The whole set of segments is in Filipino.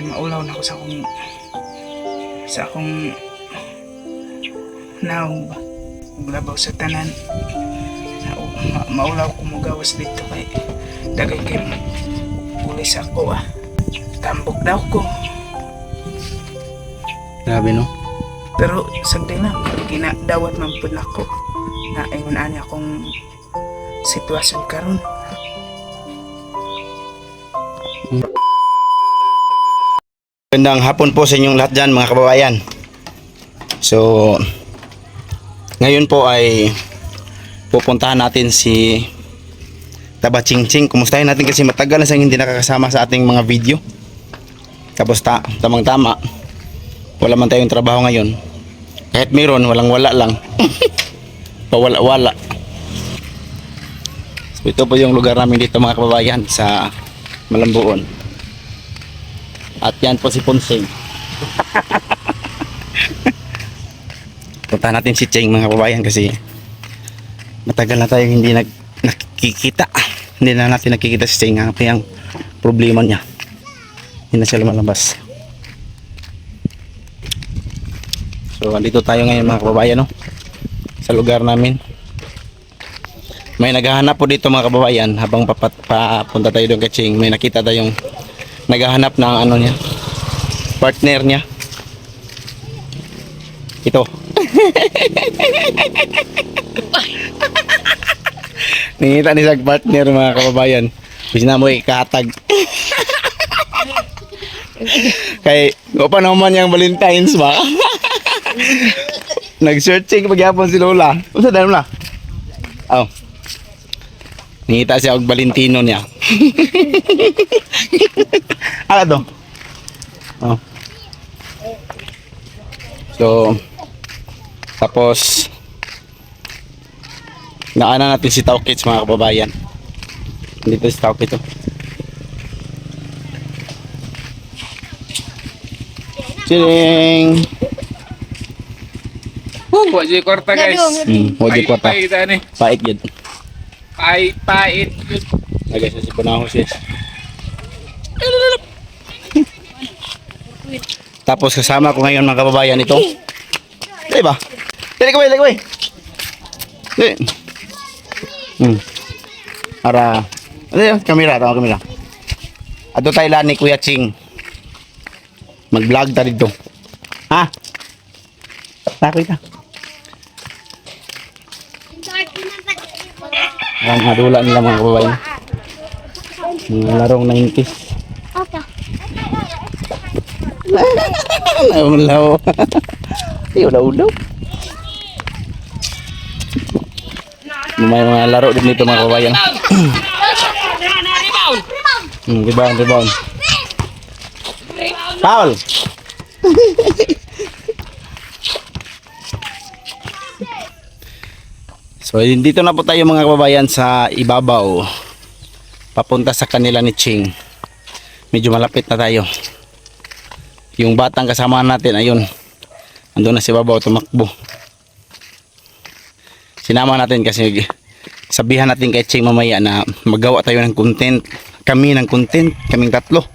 kay maulaw na ako sa akong sa akong naong ba maglabaw sa tanan. Na ma, maulaw ko mo gawas dito kay dagay kay pulis ako ah. Tambok daw ko. Grabe no? pero sagdi na ginadawat man pud nako na ingon ani akong sitwasyon karon Gandang hapon po sa inyong lahat dyan mga kababayan. So, ngayon po ay pupuntahan natin si Taba Ching Ching. Kumustahin natin kasi matagal na siyang hindi nakakasama sa ating mga video. Tapos ta tamang tama. Wala man tayong trabaho ngayon. Kahit meron, walang wala lang. Pawala-wala. So, ito po yung lugar namin dito mga kababayan sa Malambuon. At yan po si Ponsing. Punta natin si Cheng mga kababayan kasi matagal na tayo hindi nag nakikita. Hindi na natin nakikita si Cheng. Ang problema niya? Hindi na siya lumalabas. So, andito tayo ngayon mga kababayan no? sa lugar namin. May naghahanap po dito mga kababayan habang papunta tayo doon kay Ching. May nakita tayong naghahanap ng ano niya partner niya. Ito. Ningita ni sa partner mga kababayan. Bis na mo ikatag. Kay, o pa naman yung Valentine's ba? Nag-searching pagyapon si Lola. Unsa mo na? Oh. Ningita siya og Valentino niya. Ano to? Oh. So, tapos, naana natin si Taukits mga kababayan. Dito si Taukits oh. Ching! Huwag siya kwarta guys. Hmm, wadi ko ta. Pait, pait, Pait. Lagay sa si Punahos yes. Tapos kasama ko ngayon mga kababayan ito. Dali ba? Dali kaway, dali kaway. Dali. Hmm. Para, ano yun? Kamera, tama kamera. Ato tayo lang ni Kuya Ching. Mag-vlog ta dito. Ha? Takoy ka. Ang hadula nila mga kababayan. Mga larong 90s. Naulaw. Ay, ulaw-ulaw. May mga laro din dito mga kababayan. Hmm, rebound, rebound. Foul! so, dito na po tayo mga kababayan sa ibabaw. Papunta sa kanila ni Ching. Medyo malapit na tayo. Yung batang kasama natin, ayun. Andun na si Babaw tumakbo. Sinama natin kasi sabihan natin kay Ching mamaya na magawa tayo ng content. Kami ng content, kaming tatlo.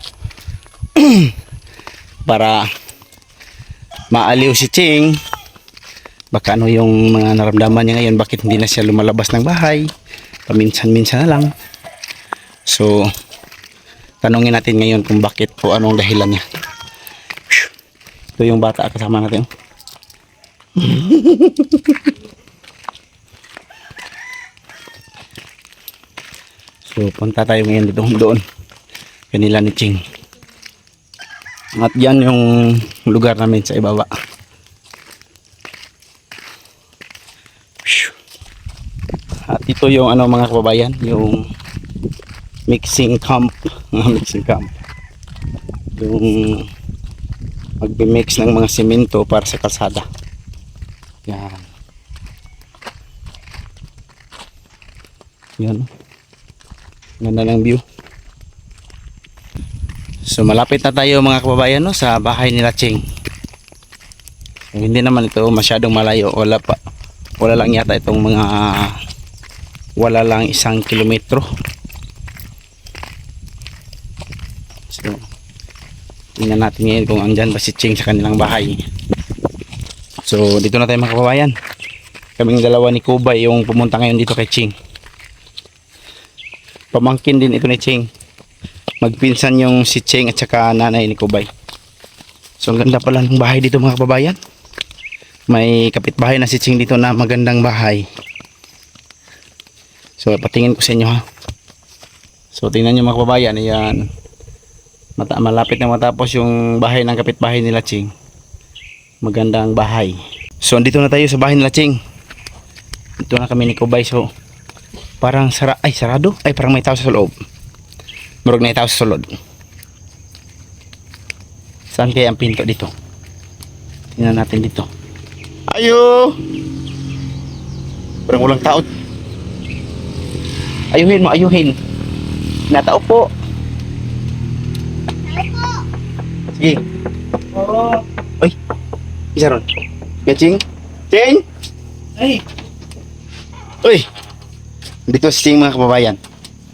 Para maaliw si Ching. Baka ano yung mga naramdaman niya ngayon, bakit hindi na siya lumalabas ng bahay. Paminsan-minsan na lang. So, tanungin natin ngayon kung bakit po anong dahilan niya. Ito yung bata kasama natin. so, punta tayo ngayon dito doon. Kanila ni Ching. At yan yung lugar namin sa ibaba. At ito yung ano mga kababayan, yung mixing camp. mixing camp. Yung magbi-mix ng mga simento para sa kalsada. Yan. Yan. Ganda ng view. So malapit na tayo mga kababayan no, sa bahay nila Ching. So, hindi naman ito masyadong malayo. Wala pa. Wala lang yata itong mga wala lang isang kilometro. So, Tingnan natin ngayon kung andyan ba si Ching sa kanilang bahay. So, dito na tayo mga kababayan. Kaming dalawa ni Kubay yung pumunta ngayon dito kay Ching. Pamangkin din ito ni Ching. Magpinsan yung si Ching at saka nanay ni Kubay. So, ang ganda pala ng bahay dito mga kababayan. May kapitbahay na si Ching dito na magandang bahay. So, patingin ko sa inyo ha. So, tingnan nyo mga kababayan. Ayan. Mata malapit na matapos yung bahay ng kapitbahay nila Ching. Magandang bahay. So, andito na tayo sa bahay nila Ching. Dito na kami ni Kubay. So, parang sara ay sarado. Ay, parang may tao sa loob. Murag na tao sa sulod. Saan kaya ang pinto dito? Tingnan natin dito. Ayo! Parang walang tao. Ayuhin mo, ayuhin. Natao po. Sige. Oo. Uy, isa ron. Kaya Ching? Ching! Ay, Uy! Dito si Ching mga kababayan.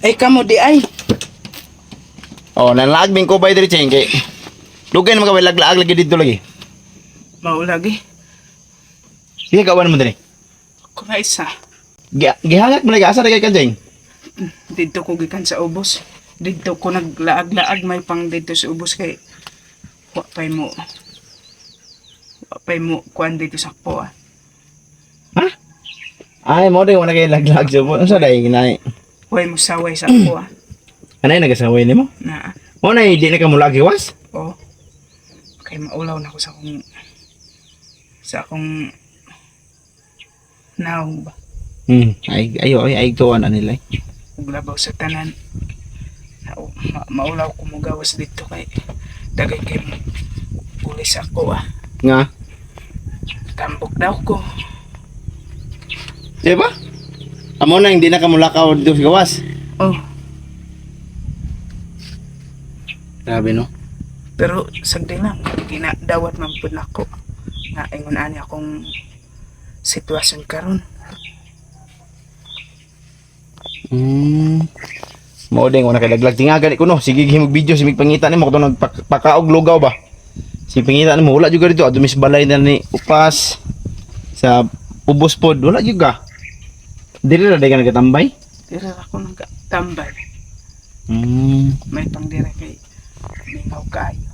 ay kamo di ay. Oh, nalagbing ko ba diri Ching? Kay... Lugay na mga laglaag lagi dito lagi. Mao lagi. Sige, kawan mo diri. Ako na isa. Gi- Gihangat mo lagi, asa na kay ka Ching? Dito ko gikan sa ubos. Dito ko naglaag-laag may pang dito sa ubos kay wa pay mo. Wa pay mo kuan dito sa po ah. Ay, mo din wala kay laglag sa po. Ano sa dahil ginay? Way mo saway sa po ah. Anay, nagasaway ni mo? Na Mo na, hindi na ka mula giwas? oh. Kay maulaw na ako sa akong sa akong naong ba. Hmm, ay, ayo, ay, ay, tuwan na nila eh. Ug labaw sa tanan. Na, ma, maulaw ko mo gawas dito kay dagay kay pulis ako ah. Nga, Tambok daw ko. di ba? Amo na, hindi na ka mula ka dito sa gawas. Oh, Grabe no? pero sagdi lang ginadawat man pud nako nga ingon ani akong sitwasyon karon. Hmm. Mo din wala kay laglag tingagan ko no. Sige gihimog video si mig pangita nimo kuno nagpakaog lugaw ba. Si pangita nimo wala juga dito adumis balay na ni upas sa ubos pod wala juga. Dili na dagan nagatambay. Pero ako nang tambay Hmm. may pang dire kay mingaw kayo.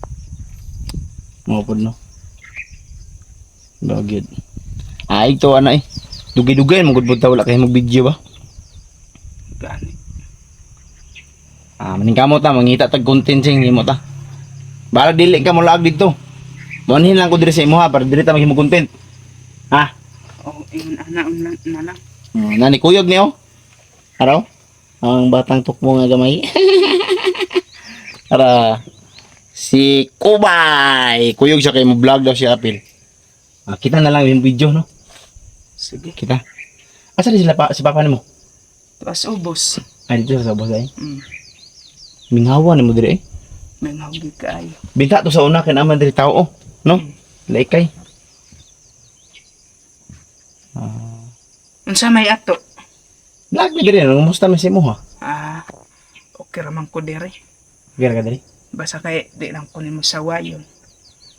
Mo pod no. Bagid. Ay to ana eh. Dugay-dugay mo gud wala kay mag video ba. Gani. Ah, maning kamot ta mangita tag content sing himo ta. Bala dili ka mo lag dito. Monhin lang ko diri sa imo ha para dili ta maghimo content. Ha? Oh, ingon ana na, na lang. Hmm, nani kuyog niyo? Araw? Ang batang tukmo nga gamay. Para si Kubay. Kuyog siya kay mo vlog daw siya apil. Ah, kita na lang yung video no. Sige. Kita. Asa di sila pa si papa nimo? Tuas ubos. Ay dito sa boss ay. Mm. Mingawa ni mo diri eh. Mingaw gid kaayo. Binta to sa una kay naman diri tao oh. No? Laikay. Unsa may ato? Vlog mi diri no. Musta mi si mo ha? Ah, okay raman ko dire. Gira ka diri. Basta kay di lang ko nimo sawayon.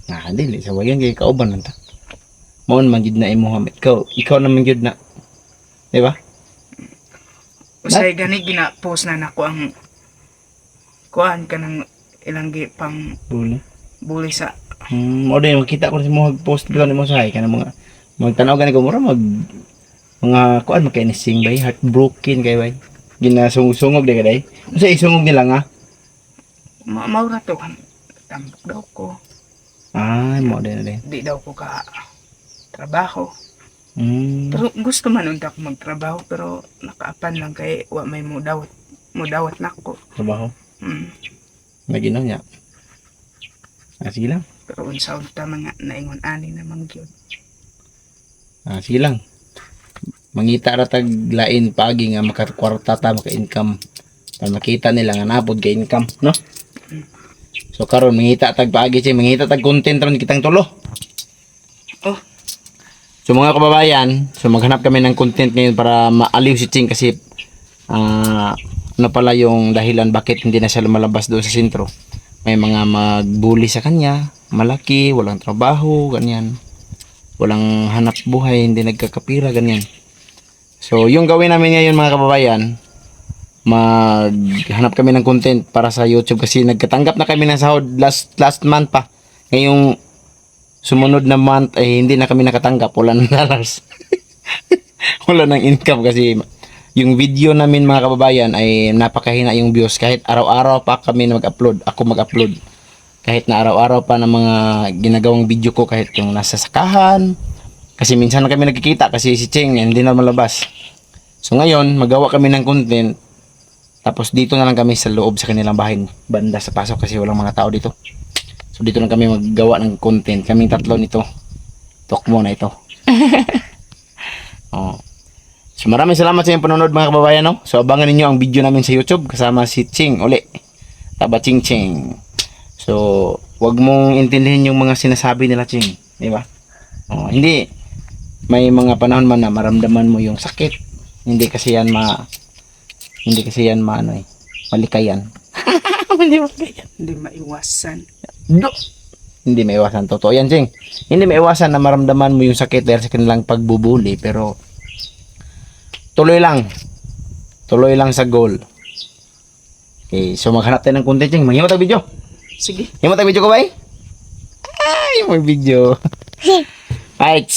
Ah, dili sa wayan kay kauban lang ta. Mao man gid na imo Muhammad. Ikaw, ikaw naman gid na. Di ba? Usay gani gina-post na nako ang kuan kanang ilang gi pang Buli. buli sa Hmm, o din makita ko si mo post ko ni mo sa kana mga magtanaw gani ko mura mag mga kuan magkainising bay heartbroken kay bay. Ginasungog de kaday. Unsa isungog nila nga? ma maura to kan tambok daw ko. Ay, mo din din. Di daw ko ka trabaho. Hmm. Pero gusto man unta ko magtrabaho pero nakaapan lang kay wa may mo dawat mo dawat nako. Trabaho. Mm. Naginaw niya. Ah, sige lang. Pero unsa unta mga naingon ani naman gyud. Ah, sige lang. Mangita ra tag lain pagi nga makakwarta ta maka-income. Para makita nila nga napod ka income, no? So karon mangita tag pagi si mangita tag content ron kitang tulo. So mga kababayan, so maghanap kami ng content ngayon para maaliw si Ching kasi ah ano pala yung dahilan bakit hindi na siya lumalabas doon sa sentro. may mga magbuli sa kanya, malaki, walang trabaho, ganyan. Walang hanap buhay, hindi nagkakapira, ganyan. So, yung gawin namin ngayon mga kababayan, maghanap kami ng content para sa YouTube kasi nagkatanggap na kami ng sahod last last month pa. Ngayong sumunod na month ay hindi na kami nakatanggap, wala ng dollars. wala ng income kasi yung video namin mga kababayan ay napakahina yung views kahit araw-araw pa kami mag-upload, ako mag-upload. Kahit na araw-araw pa ng mga ginagawang video ko kahit yung nasa sakahan. Kasi minsan na kami nagkikita kasi si Cheng hindi na malabas. So ngayon, magawa kami ng content. Tapos dito na lang kami sa loob sa kanilang bahay, banda sa pasok kasi walang mga tao dito. So dito lang kami maggawa ng content. Kaming tatlo nito. Talk mo na ito. oh. So maraming salamat sa inyong panonood mga kababayan. No? So abangan ninyo ang video namin sa YouTube kasama si Ching uli. Taba Ching Ching. So wag mong intindihin yung mga sinasabi nila Ching. Di ba? Oh, hindi. May mga panahon man na maramdaman mo yung sakit. Hindi kasi yan ma... Hindi kasi yan ma ano eh. Malikayan. hindi malikayan. Hindi maiwasan. No. Hindi maiwasan. Totoo yan, Ching. Hindi maiwasan na maramdaman mo yung sakit dahil sa kanilang pagbubuli. Pero, tuloy lang. Tuloy lang sa goal. Okay, so maghanap tayo ng content, Ching. Manghimot ang video. Sige. Himot ang video ko ba eh? Ay, may video. Right.